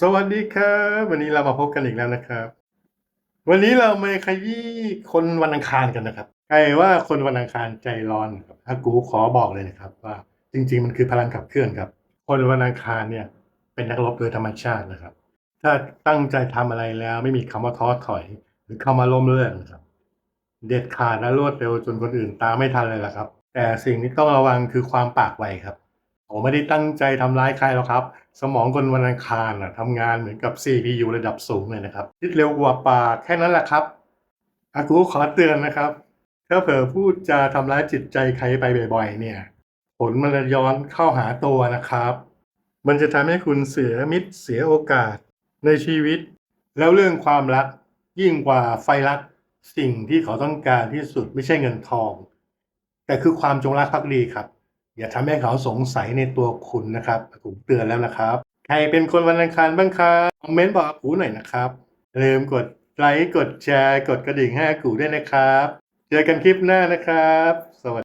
สวัสดีครับ วันนี้เรามาพบกันอีกแล้วนะครับ วันนี้เรามาขยี้คนวันอังคารกันนะครับใครว่าคนวันอังคารใจร้อนครับอากูขอบอกเลยนะครับ ว่าจริง ๆ มันคือพลังขับเคลื่อนครับ คนวันอังคารเนี่ย เป็นนักรบโดยธรรมชาตินะครับ ถ้าตั้งใจทำอะไรแล้วไม่มีคำว่าท้อถอย หรือคำว่าล้มเลิกนะครับ เด็ดขาดและรวดเร็วจนคนอื่นตามไม่ทันเลยล่ะครับ แต่สิ่งที่ต้องระวังคือความปากไวครับ ผมไม่ได้ตั้งใจทำร้ายใครหรอกครับ สมองคนวันอังคารน่ะทำงานเหมือนกับ CPU ระดับสูงเลยนะครับคิดเร็วกว่าปากแค่นั้นแหละครับอากูขอเตือนนะครับ ถ้าเผลอพูดจาทำร้ายจิตใจใครไปบ่อย ๆ เนี่ย ผลมันจะย้อนเข้าหาตัวนะครับ มันจะทำให้คุณเสียมิตรเสียโอกาสในชีวิต แล้วเรื่องความรักยิ่งกว่าไฟรักสิ่งที่เขาต้องการที่สุดไม่ใช่เงินทอง แต่คือความจงรักภักดีครับ อย่าทำให้เขาสงสัยในตัวคุณนะครับผมเตือนแล้วนะครับ ใครเป็นคนวันอังคารบ้างครับคอมเมนต์บอกอากูหน่อยนะครับลืมกดไลค์กดแชร์ กดกระดิ่งให้อากูด้วยนะครับ เจอกันคลิปหน้านะครับ สวัสดี